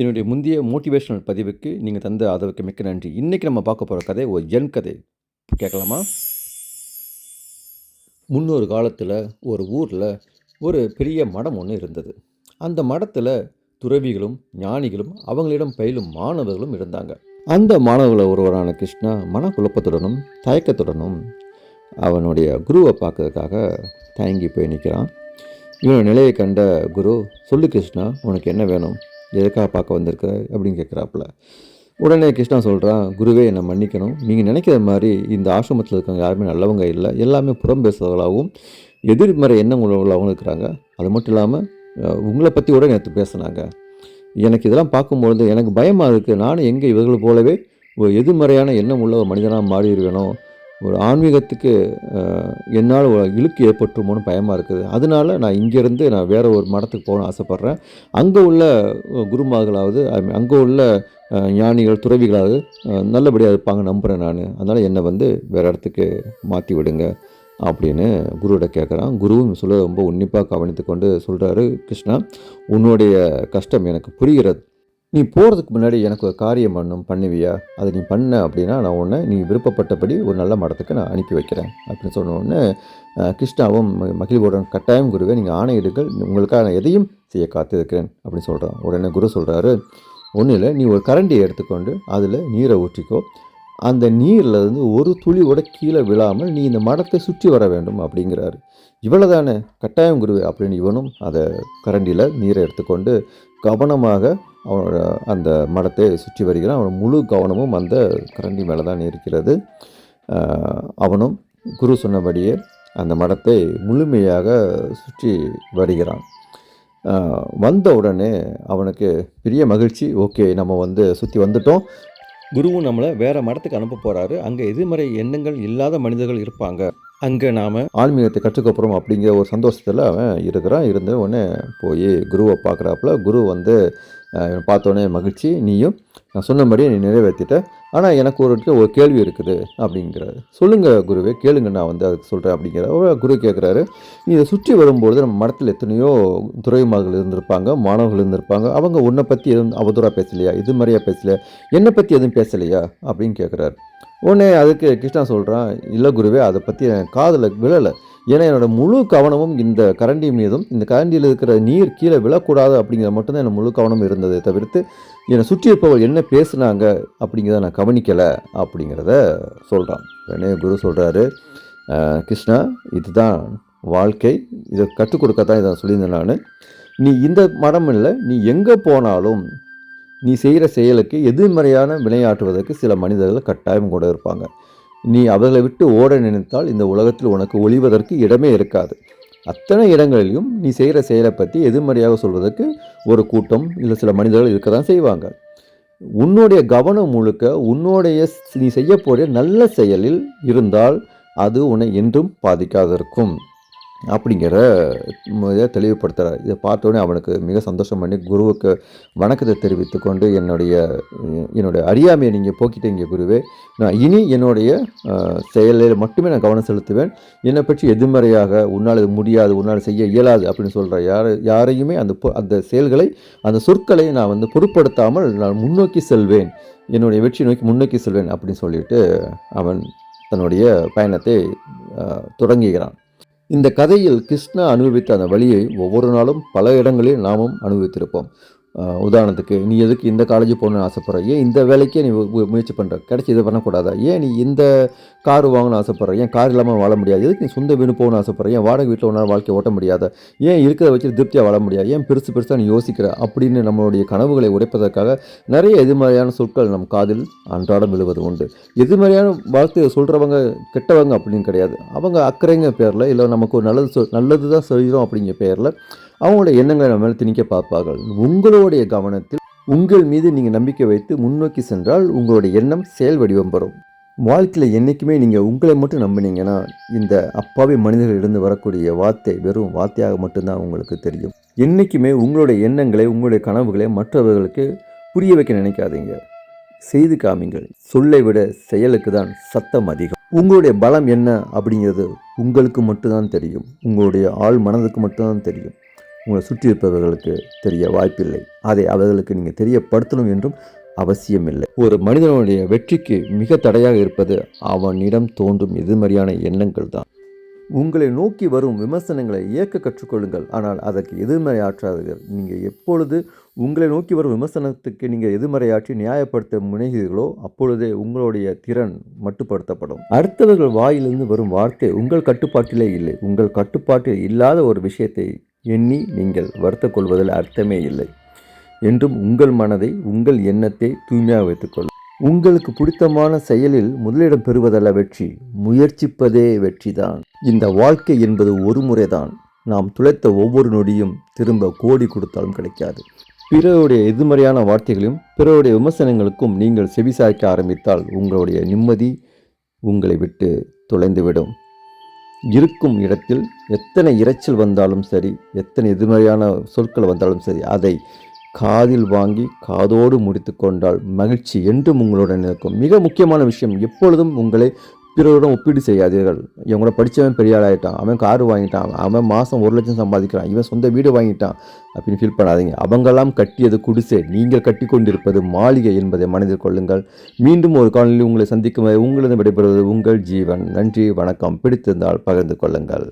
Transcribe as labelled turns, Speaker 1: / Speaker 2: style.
Speaker 1: என்னுடைய முந்தைய மோட்டிவேஷனல் பதிவுக்கு நீங்கள் தந்த ஆதரவுக்கு மிக்க நன்றி. இன்றைக்கி நம்ம பார்க்க போகிற கதை ஒரு என் கதை. கேட்கலாமா? முன்னொரு காலத்தில் ஒரு ஊரில் ஒரு பெரிய மடம் ஒன்று இருந்தது. அந்த மடத்தில் துறவிகளும் ஞானிகளும் அவங்களிடம் பயிலும் மாணவர்களும் இருந்தாங்க. அந்த மாணவர்களில் ஒருவரான கிருஷ்ணா மனக்குழப்பத்துடனும் தயக்கத்துடனும் அவனுடைய குருவை பார்க்கறதுக்காக தயங்கி போய் நிற்கிறான் இவன் நிலையை கண்ட குரு சொல்லு கிருஷ்ணா உனக்கு என்ன வேணும்? எதுக்காக பார்க்க வந்திருக்க அப்படின்னு கேட்குறாப்புல. உடனே கிருஷ்ணா சொல்கிறான் குருவே என்னை மன்னிக்கணும். நீங்கள் நினைக்கிற மாதிரி இந்த ஆசிரமத்தில் இருக்கவங்க யாருமே நல்லவங்க இல்லை. எல்லாமே புறம் பேசுகிறவங்களாகவும் எதிர்மறை எண்ணம் உள்ளவங்களும் இருக்கிறாங்க. அது மட்டும் இல்லாமல் உங்களை பற்றி கூட நேற்று பேசுனாங்க. எனக்கு இதெல்லாம் பார்க்கும்பொழுது எனக்கு பயமாக இருக்குது நானும் எங்கே இவர்கள் போலவே ஒரு எதிர்மறையான எண்ணம் உள்ள ஒரு மனிதனாக மாறிடுவேனோ? ஒரு ஆன்மீகத்துக்கு என்னால் ஒரு இழுக்கு ஏற்பட்டுருமோன்னு பயமாக இருக்குது. அதனால நான் இங்கேருந்து நான் வேறு ஒரு மடத்துக்கு போகணும்னு ஆசைப்பட்றேன். அங்கே உள்ள குருமார்களாவது அங்கே உள்ள ஞானிகள் துறவிகளாவது நல்லபடியாக இருப்பாங்க நம்புகிறேன் நான். அதனால் என்னை வந்து வேறு இடத்துக்கு மாற்றி விடுங்க அப்படின்னு குருவிட கேட்குறான் குருவும் சொல்ல ரொம்ப உன்னிப்பாக கவனித்து கொண்டு சொல்கிறாரு கிருஷ்ணா உன்னுடைய கஷ்டம் எனக்கு புரிகிறது. நீ போகிறதுக்கு முன்னாடி எனக்கு ஒரு காரியம் பண்ணும் பண்ணுவியா? அதை நீ பண்ண அப்படின்னா நான் உன்னை நீ விருப்பப்பட்டபடி ஒரு நல்ல மடத்துக்கு நான் அனுப்பி வைக்கிறேன் அப்படின்னு சொன்ன உடனே கிருஷ்ணாவும் ம- கட்டாயம் குருவே நீங்கள் ஆணையிடுங்கள் உங்களுக்காக நான் எதையும் செய்ய காத்திருக்கிறேன் அப்படின்னு சொல்கிறான் உடனே குரு சொல்கிறாரு ஒன்றும் இல்லை நீ ஒரு கரண்டியை எடுத்துக்கொண்டு அதில் நீரை ஊற்றிக்கோ. அந்த நீரில் இருந்து ஒரு துளி கூட கீழே விழாமல் நீ இந்த மடத்தை சுற்றி வர வேண்டும் அப்படிங்கிறாரு. இவ்வளோதானே கட்டாயம் குருவே அப்படின்னு இவனும் அதை கரண்டியில் நீரை எடுத்துக்கொண்டு கவனமாக அவனோட அந்த மடத்தை சுற்றி வருகிறான் அவன் முழு கவனமும் அந்த கரண்டி மேலே தான் இருக்கிறது அவனும் குரு சொன்னபடியே அந்த மடத்தை முழுமையாக சுற்றி வருகிறான். வந்த உடனே அவனுக்கு பெரிய மகிழ்ச்சி. ஓகே நம்ம வந்து சுற்றி வந்துட்டோம். குருவும் நம்மளை வேறு மடத்துக்கு அனுப்ப போகிறாரு அங்கே எதிர்மறை எண்ணங்கள் இல்லாத மனிதர்கள் இருப்பாங்க. அங்கே நாம் ஆன்மீகத்தை கற்றுக்க போகிறோம் அப்படிங்கிற ஒரு சந்தோஷத்தில் அவன் இருக்கிறான். இருந்து உடனே போய் குருவை பார்க்குறாப்புல குரு வந்து பார்த்தோன்னே மகிழ்ச்சி நீயும் நான் சொன்னபடியே நீ நிறைவேற்றிட்ட ஆனால் எனக்கு ஒரு ஒரு கேள்வி இருக்குது அப்படிங்கிறாரு. சொல்லுங்கள் குருவே கேளுங்க நான் வந்து அதுக்கு சொல்கிறேன் அப்படிங்கிற குரு கேட்குறாரு நீ இதை சுற்றி வரும்பொழுது நம்ம மடத்தில் எத்தனையோ துறைமார்கள் இருந்திருப்பாங்க மாணவர்கள் இருந்திருப்பாங்க. அவங்க உன்னை பற்றி எதுவும் அவதூறாக பேசலையா? இது மாதிரியா பேசலையா? என்னை பற்றி எதுவும் பேசலையா? அப்படின்னு கேட்குறாரு உடனே அதுக்கு கிருஷ்ணா சொல்கிறான் இல்லை குருவே அதை பற்றி என் காதில் விழலை. ஏன்னா என்னோட முழு கவனமும் இந்த கரண்டி மீதும் இந்த கரண்டியில் இருக்கிற நீர் கீழே விழக்கூடாது அப்படிங்கிற மட்டும்தான் எனக்கு முழு கவனம் இருந்ததை தவிர்த்து என்னை சுற்றி இருப்பவள் என்ன பேசுனாங்க அப்படிங்கிறத நான் கவனிக்கலை அப்படிங்கிறத சொல்கிறான் உடனே குரு சொல்கிறாரு கிருஷ்ணா இதுதான் வாழ்க்கை. இதை கற்றுக் கொடுக்க தான் இதை சொல்லியிருந்தேன் நான். நீ இந்த மடம் இல்லை நீ எங்கே போனாலும் நீ செய்கிற செயலுக்கு எதிர்மறையான விளையாட்டுவதற்கு சில மனிதர்கள் கட்டாயம் கூட இருப்பாங்க. நீ அவர்களை விட்டு ஓட நினைத்தால் இந்த உலகத்தில் உனக்கு ஒளிவதற்கு இடமே இருக்காது. அத்தனை இடங்களிலும் நீ செய்கிற செயலை பற்றி எதிர்மறையாக சொல்வதற்கு ஒரு கூட்டம் இல்லை சில மனிதர்கள் இருக்க தான் செய்வாங்க. உன்னுடைய கவனம் முழுக்க உன்னுடைய நீ செய்ய போகிற நல்ல செயலில் இருந்தால் அது உன்னை என்றும் பாதிக்காதிருக்கும். அப்படிங்கிற இதை தெளிவுபடுத்துகிறார் இதை பார்த்தோன்னே அவனுக்கு மிக சந்தோஷம் பண்ணி குருவுக்கு வணக்கத்தை தெரிவித்து கொண்டு என்னுடைய என்னுடைய அறியாமையை நீங்கள் போக்கிட்டீங்க குருவே. நான் இனி என்னுடைய செயலில் மட்டுமே நான் கவனம் செலுத்துவேன். என்னை பற்றி எதிர்மறையாக உன்னால் இது முடியாது உன்னால் செய்ய இயலாது அப்படின்னு சொல்கிற யார் யாரையுமே அந்த அந்த செயல்களை அந்த சொற்களை நான் வந்து பொருட்படுத்தாமல் நான் முன்னோக்கி செல்வேன். என்னுடைய வெற்றி நோக்கி முன்னோக்கி செல்வேன் அப்படின்னு சொல்லிட்டு அவன் தன்னுடைய பயணத்தை தொடங்குகிறான். இந்த கதையில் கிருஷ்ணா அனுபவித்த அந்த வழியை ஒவ்வொரு நாளும் பல இடங்களில் நாமும் அனுபவித்திருப்போம். உதாரணத்துக்கு நீ எதுக்கு இந்த காலேஜ் போகணும்னு ஆசைப்பட்ற? ஏன் இந்த வேலைக்கே நீ மு- முயற்சி பண்ணுற கிடச்சி இதை பண்ணக்கூடாதா? ஏன் நீ இந்த கார் வாங்கணும்னு ஆசைப்படுற? ஏன் கார் இல்லாமல் வாழ முடியாது? எதுக்கு நீ சொந்த வீடு போகணும்னு ஆசைப்பட்ற? ஏன் வாடகை வீட்டில் உன்னால் வாழ்க்கை ஓட்ட முடியாத? ஏன் இருக்கிறத வச்சு திருப்தியாக வாழ முடியாது? ஏன் பெருசு பெருசாக நீ யோசிக்கிற? அப்படின்னு நம்மளுடைய கனவுகளை உடைப்பதற்காக நிறைய எதிர்மறையான சொற்கள் நம் காதில் அன்றாடம் விழுவது உண்டு. எதிர்மறையான வார்த்தையை சொல்கிறவங்க கெட்டவங்க அப்படின்னு கிடையாது. அவங்க அக்கறைங்க பேரில் இல்லை நமக்கு ஒரு நல்லது சொல் நல்லது தான் செய்கிறோம் அப்படிங்கிற பேரில் அவங்களோட எண்ணங்களை நம்ம மேலே திணிக்க பார்ப்பார்கள். உங்களுடைய கவனத்தில் உங்கள் மீது நீங்கள் நம்பிக்கை வைத்து முன்னோக்கி சென்றால் உங்களுடைய எண்ணம் செயல் வடிவம் பெறும். வாழ்க்கையில் என்றைக்குமே நீங்கள் உங்களை மட்டும் நம்பினீங்கன்னா இந்த அப்பாவி மனிதர்களிலிருந்து வரக்கூடிய வார்த்தை வெறும் வார்த்தையாக மட்டும்தான் உங்களுக்கு தெரியும். என்றைக்குமே உங்களுடைய எண்ணங்களை உங்களுடைய கனவுகளை மற்றவர்களுக்கு புரிய வைக்க நினைக்காதீங்க. செய்து காமிங்கள். சொல்லை விட செயலுக்கு தான் சத்தம் அதிகம். உங்களுடைய பலம் என்ன அப்படிங்கிறது உங்களுக்கு மட்டும்தான் தெரியும். உங்களுடைய ஆள் மனதுக்கு மட்டும்தான் தெரியும். உங்களை சுற்றி இருப்பவர்களுக்கு தெரிய வாய்ப்பில்லை. அதை அவர்களுக்கு நீங்கள் தெரியப்படுத்தணும் என்றும் அவசியமில்லை. ஒரு மனிதனுடைய வெற்றிக்கு மிக தடையாக இருப்பது அவனிடம் தோன்றும் எதிர்மறையான எண்ணங்கள் தான். உங்களை நோக்கி வரும் விமர்சனங்களை இயக்க கற்றுக்கொள்ளுங்கள். ஆனால் அதற்கு எதிர்மறையாற்றாதீர்கள் நீங்கள் எப்பொழுது உங்களை நோக்கி வரும் விமர்சனத்துக்கு நீங்கள் எதிர்மறையாற்றி நியாயப்படுத்த முனைகிறீர்களோ அப்பொழுதே உங்களுடைய திறன் மட்டுப்படுத்தப்படும். அடுத்தவர்கள் வாயிலிருந்து வரும் வார்த்தை உங்கள் கட்டுப்பாட்டிலே இல்லை. உங்கள் கட்டுப்பாட்டில் இல்லாத ஒரு விஷயத்தை எண்ணி நீங்கள் வருத்தக் கொள்வதில் அர்த்தமே இல்லை. என்றும் உங்கள் மனதை உங்கள் எண்ணத்தை தூய்மையாக வைத்துக்கொள்ளும் உங்களுக்கு பிடித்தமான செயலில் முதலிடம் பெறுவதல்ல வெற்றி முயற்சிப்பதே வெற்றிதான். இந்த வாழ்க்கை என்பது ஒரு முறைதான். நாம் துளைத்த ஒவ்வொரு நொடியும் திரும்ப கோடி கொடுத்தாலும் கிடைக்காது. பிறருடைய எதிர்மறையான வார்த்தைகளையும் பிறருடைய விமர்சனங்களுக்கும் நீங்கள் செவிசாய்க்க ஆரம்பித்தால் உங்களுடைய நிம்மதி உங்களை விட்டு தொலைந்துவிடும். இருக்கும் இடத்தில் எத்தனை இரைச்சல் வந்தாலும் சரி எத்தனை எதிர்மறையான சொற்கள் வந்தாலும் சரி அதை காதில் வாங்கி காதோடு முடித்து கொண்டால் மகிழ்ச்சி என்றும் உங்களுடன் இருக்கும். மிக முக்கியமான விஷயம் எப்பொழுதும் உங்களை பிறருடன் ஒப்பீடு செய்யாதீர்கள். இவன் கூட படித்தவன் பெரிய ஆளாயிட்டான். அவன் கார் வாங்கிட்டான். அவன் மாதம் ஒரு லட்சம் சம்பாதிக்கிறான். இவன் சொந்த வீடு வாங்கிட்டான். அப்படின்னு ஃபீல் பண்ணாதீங்க. அவங்கெல்லாம் கட்டியது குடிசை. நீங்கள் கட்டி கொண்டிருப்பது மாளிகை என்பதை மனதில் கொள்ளுங்கள். மீண்டும் ஒரு காலநிலை உங்களை சந்திக்கும் உங்களது விடைபெறுவது உங்கள் ஜீவன். நன்றி வணக்கம். பிடித்திருந்தால் பகிர்ந்து கொள்ளுங்கள்.